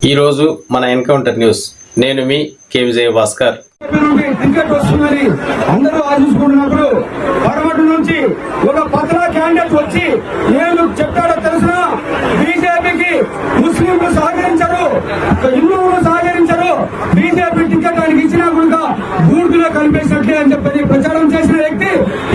ఈ రోజు మన ఎన్కౌంటర్ న్యూస్. నేను మీ కే విజయ భాస్కర్. నుండి టికెట్ వస్తుందని అందరూ ఆశించుకుంటున్నప్పుడు పడమటి నుంచి ఒక పత్రా క్యాండిడేట్ వచ్చి నేను చెప్తాడో తెలిసిన బీజేపీకి ముస్లింలు సహకరించరు. హిందువులు సహకరించరు. బీజేపీ టికెట్ ఆయనకి ఇచ్చినా కూడా బూర్దులో కనిపించినట్లే అని చెప్పి ప్రచారం చేసిన వ్యక్తి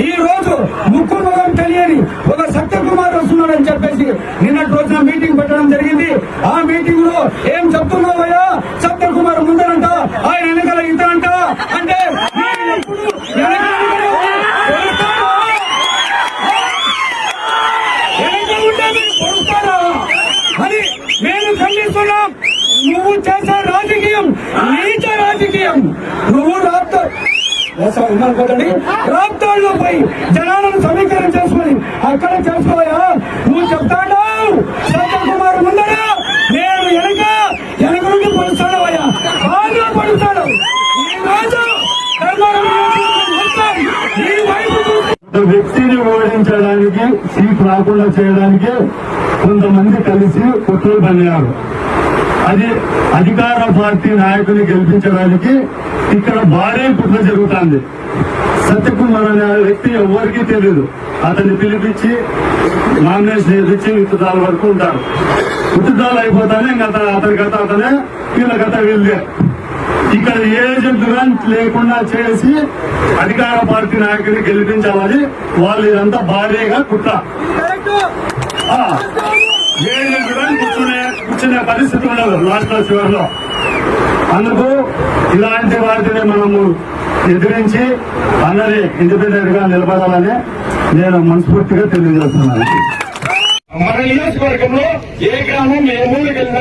ఈ రోజు ముక్కు తెలియని ఒక సత్యకుమార్ వస్తున్నాడని చెప్పేసి నిన్నటి రోజున మీటింగ్ పెట్టడం జరిగింది. ఆ మీటింగ్లో ఏం చెప్తున్నావయ్యా? సత్యకుమార్ ముందరంట ఆయన ఎన్నికల ఇతరంట అంటే అని మేము ఖండిస్తున్నాం నువ్వు చేసే రాజకీయం నీచ రాజకీయం. నువ్వు రాష్ట్ర ఉన్నానుకోండి పోయి జనాలను సమీకరణ చేసుకుని అక్కడ చేసుకోవా నువ్వు చెప్తాడు సత్యకుమార్ ముందర నేను వెనక వెనక నుండి పడుస్తాడు అయ్యా బాగా పడుతాడు ఈ రోజు ధర్మవరం నియోజకవర్గం మొత్తం ఈ వైపు చూసి ఒక వ్యక్తిని ఓడించడానికి సీట్ రాకుండా చేయడానికి కొంతమంది కలిసి కుట్రలు పన్నారు. అది అధికార పార్టీ నాయకుని గెలిపించడానికి ఇక్కడ భారీ కుట్ర జరుగుతుంది. సత్యకుమార్ అనే వ్యక్తి ఎవరికి తెలియదు అతన్ని పిలిపించి నామినేషన్ వేపించి విత్తుదాల వరకు ఉంటారు విత్తుదాలు అయిపోతానే ఇంకా అతని గత అతనే వీళ్ళ గత వీళ్ళే. ఇక్కడ ఏజెంట్ లేకుండా చేసి అధికార పార్టీ నాయకుని గెలిపించాలని వాళ్ళు ఇదంతా భారీగా కుట్ర. ఏజెంట్ గాని కూర్చునే కూర్చునే పరిస్థితి ఉండదు లాస్ట్లో చివరిలో. అందుకు ఇలాంటి వాటిని మనము ఎదిరించి అందరి ఇండిపెండెంట్గా నిలబడాలని నేను మనస్ఫూర్తిగా తెలియజేస్తున్నాను. మన నియోజకవర్గంలో ఏ గ్రామం ఏ ఊరికి వెళ్ళినా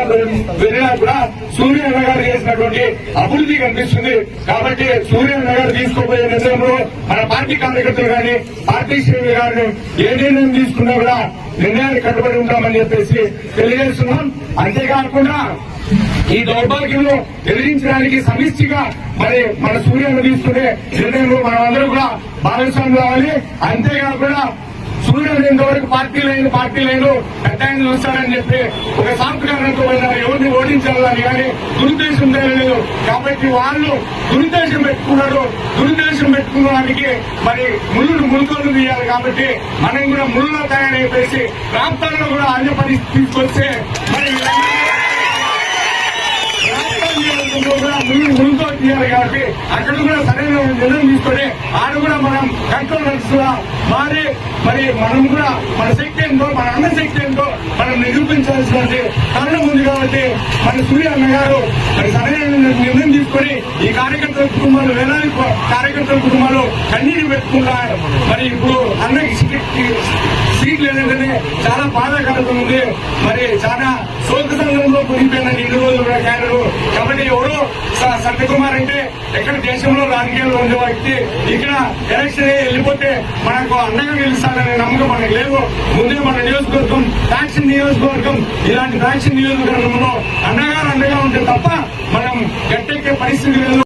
వెళ్ళినా కూడా సూర్యన్న గారు చేసినటువంటి అభివృద్ధి కనిపిస్తుంది. కాబట్టి సూర్యన్న గారు తీసుకోబోయే నిర్ణయంలో మన పార్టీ కార్యకర్తలు కానీ పార్టీ శ్రేణులు గారిని ఏ నిర్ణయం తీసుకున్నా కూడా నిర్ణయానికి కట్టుబడి ఉంటామని చెప్పేసి తెలియజేస్తున్నాం. అంతేకాకుండా ఈ దౌర్భాగ్యంలో ఎదిరించడానికి సమిష్టిగా మరి మన సూర్యను తీసుకునే నిర్ణయంలో మనం అందరూ కూడా భాగస్వామి కావాలి అంతేకాకుండా సూర్యుడు ఇంతవరకు పార్టీ లేని పార్టీ లేదు పెద్దాయన చూస్తాడని చెప్పి ఒక సాంస్కృతికంతో ఎవరిని ఓడించాలని కానీ దురుద్దేశం లేదు కాబట్టి వాళ్ళు దురుద్దేశం పెట్టుకున్నారు. దురుద్దేశం పెట్టుకున్నదానికి మరి ముళ్ళు మునుకోలు తీయాలి కాబట్టి మనం కూడా ముళ్ళు తయారైపోయి ప్రాంతాల్లో కూడా అన్ని పరిస్థితి తీసుకొస్తే మరి వీళ్ళందరూ తీయాలి కాబట్టి అక్కడ కూడా సరైన నిర్ణయం తీసుకొని ఆడ కూడా మనం కంట్రోల్గా మారి మరి మనం కూడా మన శక్తి ఏంటో మన అన్న శక్తి ఏంటో మనం నిరూపించాల్సినటువంటి తరుణం ఉంది కాబట్టి మన సూర్య అన్న గారు మరి సరైన నిర్ణయం తీసుకొని ఈ కార్యకర్తల కుటుంబాలు వేలాది కార్యకర్తల కుటుంబాలు కన్నీరు పెట్టుకున్నారు మరి ఇప్పుడు అన్నకి సీట్ లేదంటేనే చాలా బాధాకరంగా ఉంది. మరి చాలా శోక సంఘంలో మునిగిపోయిన ఇన్ని రోజులు కూడా క్యాడరు ఎవరు సత్యకుమార్ అంటే ఎక్కడ దేశంలో రాజకీయాల్లో ఉండే వ్యక్తి ఇక్కడ ఎలక్షన్ వెళ్ళిపోతే మనకు అండగా నిలుస్తారనే నమ్మకం మనకు లేదు. ముందే మన నియోజకవర్గం వ్యాక్సిన్ నియోజకవర్గం ఇలాంటి వ్యాక్సిన్ నియోజకవర్గంలో అండగా అండగా ఉంటే తప్ప మనం గట్టెక్కే పరిస్థితి లేదు.